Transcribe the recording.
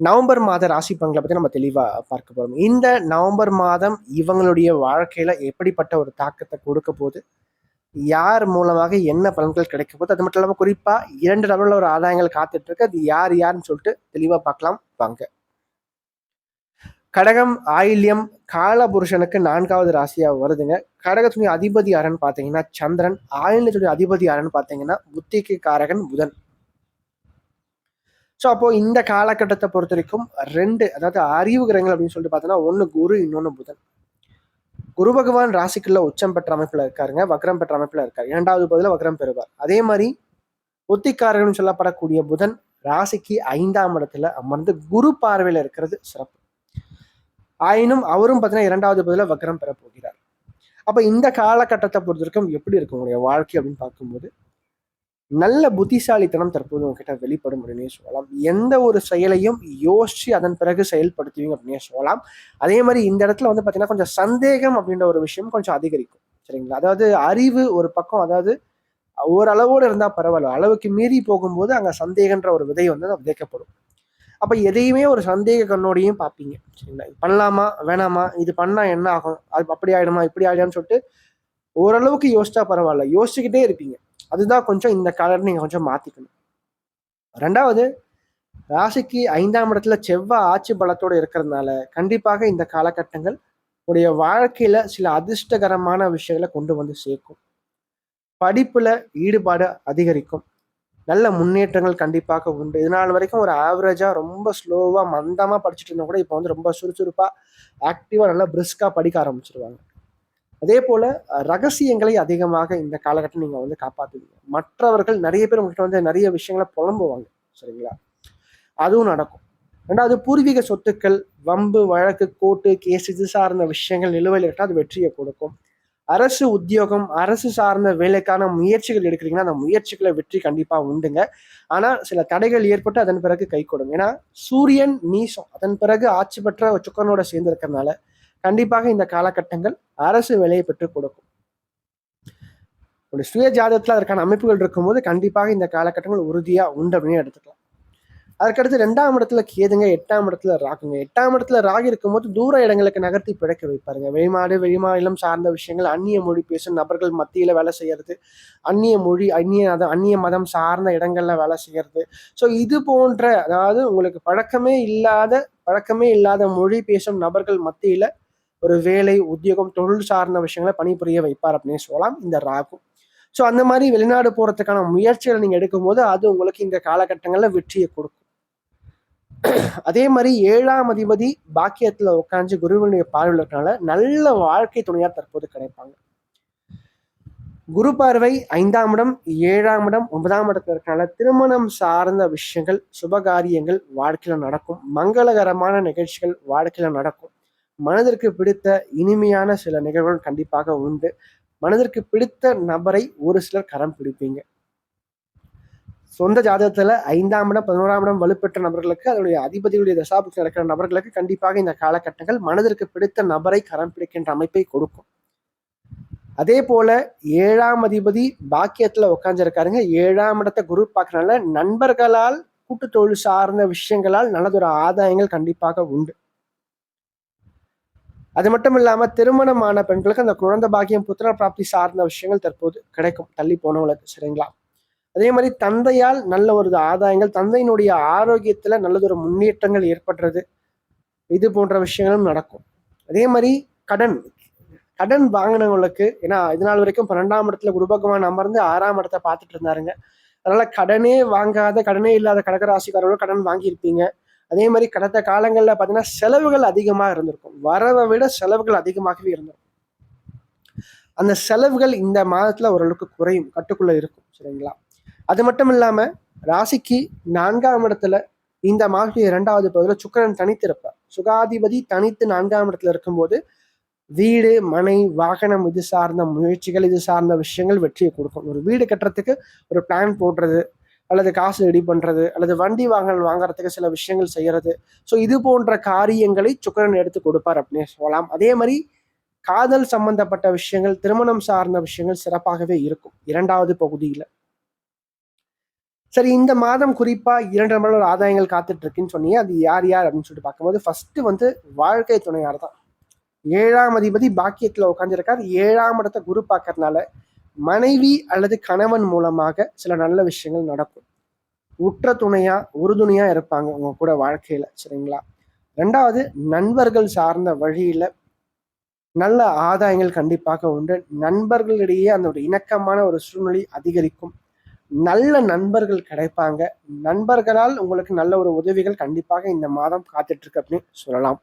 November மாத ராசி பங்களை பற்றி நம்ம தெளிவாக பார்க்க போறோம். இந்த நவம்பர் மாதம் இவங்களுடைய வாழ்க்கையில எப்படிப்பட்ட ஒரு தாக்கத்தை கொடுக்க போகுது? யார் மூலமாக என்ன பலன்கள் கிடைக்க போகுது? அது மட்டும் இல்லாமல் குறிப்பா இரண்டு நபர்கள் ஒரு ஆதாயங்கள் காத்துட்டு இருக்கு அது யார் யாருன்னு சொல்லிட்டு தெளிவாக பார்க்கலாம். வாங்க. கடகம் ஆயில்யம் காலபுருஷனுக்கு நான்காவது ராசியா வருதுங்க. கடகத்துடைய அதிபதி யாருன்னு பார்த்தீங்கன்னா சந்திரன். ஆயிலத்துடைய அதிபதி யாருன்னு பார்த்தீங்கன்னா புத்திக்கு காரகன் புதன். ஸோ அப்போ இந்த காலகட்டத்தை பொறுத்த வரைக்கும் ரெண்டு அதாவது அறிவு கிரகங்கள் அப்படின்னு சொல்லிட்டு பார்த்தோன்னா ஒன்று குரு இன்னொன்று புதன். குரு பகவான் ராசிக்குள்ள உச்சம் பெற்ற அமைப்பில் இருக்காருங்க வக்ரம் பெற்ற அமைப்பில் இருக்கார். இரண்டாவது பதில் வக்ரம் பெறுவார். அதே மாதிரி புத்திக்காரகன் சொல்லப்படக்கூடிய புதன் ராசிக்கு ஐந்தாம் இடத்துல அமர்ந்து குரு பார்வையில் இருக்கிறது சிறப்பு. ஆயினும் அவரும் பார்த்தீங்கன்னா இரண்டாவது பதில வக்ரம் பெற போகிறார். அப்போ இந்த காலகட்டத்தை பொறுத்த வரைக்கும் எப்படி இருக்கும் உங்களுடைய வாழ்க்கை அப்படின்னு பார்க்கும்போது நல்ல புத்திசாலித்தனம் தற்போது உங்ககிட்ட வெளிப்படும் அப்படின்னே சொல்லலாம். எந்த ஒரு செயலையும் யோசிச்சு அதன் பிறகு செயல்படுத்துவீங்க அப்படின்னே சொல்லலாம். அதே மாதிரி இந்த இடத்துல வந்து பார்த்தீங்கன்னா கொஞ்சம் சந்தேகம் அப்படின்ற ஒரு விஷயம் கொஞ்சம் அதிகரிக்கும். சரிங்களா? அதாவது அறிவு ஒரு பக்கம் அதாவது ஓரளவோடு இருந்தால் பரவாயில்ல. அளவுக்கு மீறி போகும்போது அங்கே சந்தேகன்ற ஒரு விதை வந்து விதைக்கப்படும். அப்போ எதையுமே ஒரு சந்தேக கண்ணோடையும் பார்ப்பீங்க. சரிங்களா? இது பண்ணலாமா? வேணாமா? இது பண்ணால் என்ன ஆகும்? அது அப்படி ஆகிடுமா இப்படி ஆயிடும்னு சொல்லிட்டு ஓரளவுக்கு யோசிச்சா பரவாயில்ல. யோசிச்சுக்கிட்டே இருப்பீங்க. அதுதான் கொஞ்சம் இந்த காலத்தை நீங்கள் கொஞ்சம் மாற்றிக்கணும் ரெண்டாவது ராசிக்கு ஐந்தாம் இடத்துல செவ்வாய் ஆட்சி பலத்தோடு இருக்கிறதுனால கண்டிப்பாக இந்த காலகட்டங்கள் உடைய வாழ்க்கையில சில அதிர்ஷ்டகரமான விஷயங்களை கொண்டு வந்து சேர்க்கும். படிப்புல ஈடுபாடு அதிகரிக்கும். நல்ல முன்னேற்றங்கள் கண்டிப்பாக உண்டு. இது நாள் வரைக்கும் ஒரு ஆவரேஜா ரொம்ப ஸ்லோவா மந்தமா படிச்சுட்டு இருந்தா கூட இப்போ வந்து ரொம்ப சுறுசுறுப்பா ஆக்டிவா நல்லா பிரிஸ்கா படிக்க ஆரம்பிச்சிருவாங்க. அதே போல ரகசியங்களை அதிகமாக இந்த காலகட்டம் நீங்க வந்து காப்பாத்துவீங்க. மற்றவர்கள் நிறைய பேர் உங்ககிட்ட வந்து நிறைய விஷயங்களை புலம்புவாங்க சரிங்களா? அதுவும் நடக்கும். ரெண்டாவது பூர்வீக சொத்துக்கள் வம்பு வழக்கு கோர்ட்டு கேஸ் இது சார்ந்த விஷயங்கள் நிலுவையில் இருக்கா அது வெற்றியை கொடுக்கும். அரசு உத்தியோகம் அரசு சார்ந்த வேலைக்கான முயற்சிகள் எடுக்கிறீங்கன்னா அந்த முயற்சிகளை வெற்றி கண்டிப்பாக உண்டுங்க. ஆனால் சில தடைகள் ஏற்பட்டு அதன் பிறகு கை கொடுங்க. ஏன்னா சூரியன் நீசம் அதன் பிறகு ஆட்சி பெற்ற சுக்கரனோட சேர்ந்து இருக்கிறதுனால கண்டிப்பாக இந்த காலகட்டங்கள் அரசு வேலையை பெற்றுக் கொடுக்கும். ஒரு சுய ஜாதகத்தில் அதற்கான அமைப்புகள் இருக்கும்போது கண்டிப்பாக இந்த காலகட்டங்கள் உறுதியா உண்டு அப்படின்னு எடுத்துக்கலாம். அதற்கடுத்து ரெண்டாம் இடத்துல கேதுங்க எட்டாம் இடத்துல ராகுங்க. எட்டாம் இடத்துல ராகு இருக்கும்போது தூர இடங்களுக்கு நகர்த்தி பிழைக்க வைப்பாருங்க. வெளிநாடு வெளிமாநிலம் சார்ந்த விஷயங்கள் அந்நிய மொழி பேசும் நபர்கள் மத்தியில வேலை செய்யறது அந்நிய மொழி அந்நிய மதம் அந்நிய மதம் சார்ந்த இடங்கள்ல வேலை செய்யறது. ஸோ இது போன்ற அதாவது உங்களுக்கு பழக்கமே இல்லாத பழக்கமே இல்லாத மொழி பேசும் நபர்கள் மத்தியில ஒரு வேலை உத்தியோகம் தொழில் சார்ந்த விஷயங்களை பணிபுரிய வைப்பார் அப்படின்னு சொல்லலாம் இந்த ராகு. ஸோ அந்த மாதிரி வெளிநாடு போறதுக்கான முயற்சிகளை நீங்கள் எடுக்கும்போது அது உங்களுக்கு இந்த காலகட்டங்களில் வெற்றியை கொடுக்கும். அதே மாதிரி ஏழாம் அதிபதி பாக்கியத்தில் உட்காந்து குருவினுடைய பார்வையில் இருக்கனால நல்ல வாழ்க்கை துணையார் தற்போது கிடைப்பாங்க. குரு பார்வை ஐந்தாம் இடம் ஏழாம் இடம் ஒன்பதாம் இடத்துல இருக்கனால திருமணம் சார்ந்த விஷயங்கள் சுபகாரியங்கள் வாழ்க்கையில் நடக்கும். மங்களகரமான நிகழ்ச்சிகள் வாழ்க்கையில் நடக்கும். மனதிற்கு பிடித்த இனிமையான சில நிகழ்வுகள் கண்டிப்பாக உண்டு. மனதிற்கு பிடித்த நபரை ஒரு சிலர் கரம் பிடிப்பீங்க. சொந்த ஜாதகத்துல ஐந்தாம் இடம் பதினோராம் இடம் வலுப்பெற்ற நபர்களுக்கு அதனுடைய அதிபதியுடைய தசாபுக்தி நடக்கிற நபர்களுக்கு கண்டிப்பாக இந்த காலகட்டங்கள் மனதிற்கு பிடித்த நபரை கரம் பிடிக்கின்ற அமைப்பை கொடுக்கும். அதே போல ஏழாம் அதிபதி பாக்கியத்துல உட்காந்துருக்காருங்க ஏழாம் இடத்தை குரு பார்க்கறனால நண்பர்களால் கூட்டு தொழில் சார்ந்த விஷயங்களால் நல்லதொரு ஆதாயங்கள் கண்டிப்பாக உண்டு. அது மட்டும் இல்லாம திருமணமான பெண்களுக்கு அந்த குழந்தை பாக்கியம் புத்திர பிராப்தி சார்ந்த விஷயங்கள் தற்போது கிடைக்கும். தள்ளி போனவங்களுக்கு சரிங்களா? அதே மாதிரி தந்தையால் நல்ல ஒரு ஆதாயங்கள் தந்தையினுடைய ஆரோக்கியத்துல நல்லதொரு முன்னேற்றங்கள் ஏற்படுறது இது போன்ற விஷயங்களும் நடக்கும். அதே மாதிரி கடன் கடன் வாங்கினவங்களுக்கு ஏன்னா இது நாள் வரைக்கும் பன்னெண்டாம் இடத்துல குரு பகவான் அமர்ந்து ஆறாம் இடத்தை பார்த்துட்டு இருந்தாருங்க. அதனால கடனே வாங்காத கடனே இல்லாத கடகராசிக்காரர்களும் கடன் வாங்கியிருப்பீங்க. அதே மாதிரி கடந்த காலங்களில் பார்த்தீங்கன்னா செலவுகள் அதிகமாக இருந்திருக்கும். வரவை விட செலவுகள் அதிகமாகவே இருந்திருக்கும். அந்த செலவுகள் இந்த மாதத்துல ஓரளவுக்கு குறையும் கட்டுக்குள்ள இருக்கும் சரிங்களா? அது மட்டும் இல்லாம ராசிக்கு நான்காம் இடத்துல இந்த மாதத்துடைய இரண்டாவது பகுதியில் சுக்கிரன் தனித்திருப்பார். சுகாதிபதி தனித்து நான்காம் இடத்துல இருக்கும்போது வீடு மனை வாகனம் இது சார்ந்த முயற்சிகள் இது சார்ந்த விஷயங்கள் வெற்றியை கொடுக்கும். ஒரு வீடு கட்டுறதுக்கு ஒரு பிளான் போடுறது அல்லது காசு ரெடி பண்றது அல்லது வண்டி வாங்கல் வாங்குறதுக்கு சில விஷயங்கள் செய்யறது. ஸோ இது போன்ற காரியங்களை சுக்கரன் எடுத்து கொடுப்பார் அப்படின்னு சொல்லலாம். அதே மாதிரி காதல் சம்பந்தப்பட்ட விஷயங்கள் திருமணம் சார்ந்த விஷயங்கள் சிறப்பாகவே இருக்கும். இரண்டாவது பகுதியில். சரி இந்த மாதம் குறிப்பா இரண்டு மணி ஆதாயங்கள் காத்துட்டு இருக்குன்னு சொன்னீங்க. அது யார் யார் அப்படின்னு சொல்லிட்டு பார்க்கும்போது ஃபர்ஸ்ட் வந்து வாழ்க்கை துணையார் தான். ஏழாம் அதிபதி பாக்கியத்துல உட்காந்துருக்கார் ஏழாம் இடத்த குரு பார்க்கறதுனால மனைவி அல்லது கணவன் மூலமாக சில நல்ல விஷயங்கள் நடக்கும். உற்ற துணையா உறுதுணையா இருப்பாங்க உங்க கூட வாழ்க்கையில சரிங்களா? ரெண்டாவது நண்பர்கள் சார்ந்த வழியில நல்ல ஆதாயங்கள் கண்டிப்பாக உண்டு. நண்பர்களிடையே அந்த ஒரு இணக்கமான ஒரு சூழ்நிலை அதிகரிக்கும். நல்ல நண்பர்கள் கிடைப்பாங்க. நண்பர்களால் உங்களுக்கு நல்ல ஒரு உதவிகள் கண்டிப்பாக இந்த மாதம் காத்துட்டு இருக்கு அப்படின்னு சொல்லலாம்.